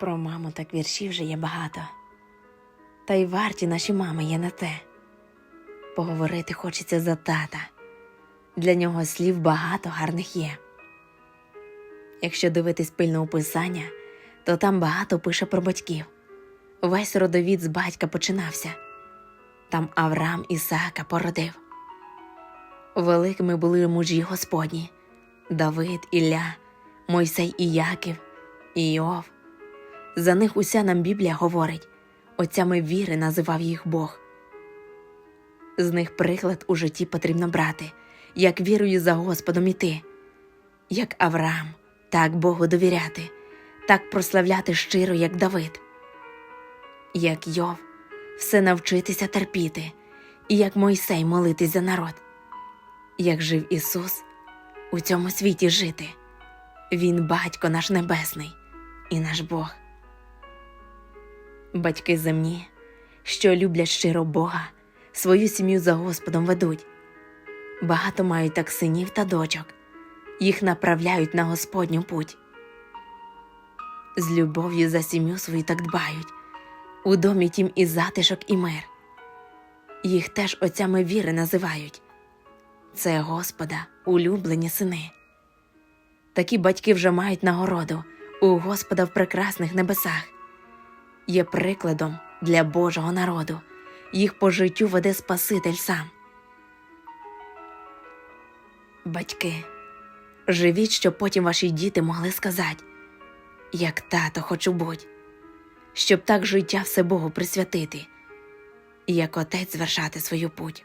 Про маму так віршів вже є багато. Та й варті наші мами є на те. Поговорити хочеться за тата. Для нього слів багато гарних є. Якщо дивитись пильно у писання, то там багато пише про батьків. Весь родовід з батька починався. Там Авраам Ісаака породив. Великими були мужі Господні Давид, Ілля, Мойсей і Яків, Іов. За них уся нам Біблія говорить, отцями віри називав їх Бог. З них приклад у житті потрібно брати, як вірою за Господом іти, як Авраам, так Богу довіряти, так прославляти щиро, як Давид, як Йов, все навчитися терпіти, і як Мойсей молитись за народ, як жив Ісус у цьому світі жити. Він батько наш небесний і наш Бог. Батьки земні, що люблять щиро Бога, свою сім'ю за Господом ведуть. Багато мають так синів та дочок, їх направляють на Господню путь. З любов'ю за сім'ю свою так дбають, у домі тім і затишок, і мир. Їх теж отцями віри називають. Це Господа, улюблені сини. Такі батьки вже мають нагороду у Господа в прекрасних небесах. Є прикладом для Божого народу, їх по життю веде Спаситель сам. Батьки, живіть, щоб потім ваші діти могли сказати, як тато хочу будь, щоб так життя все Богу присвятити, як отець звершати свою путь.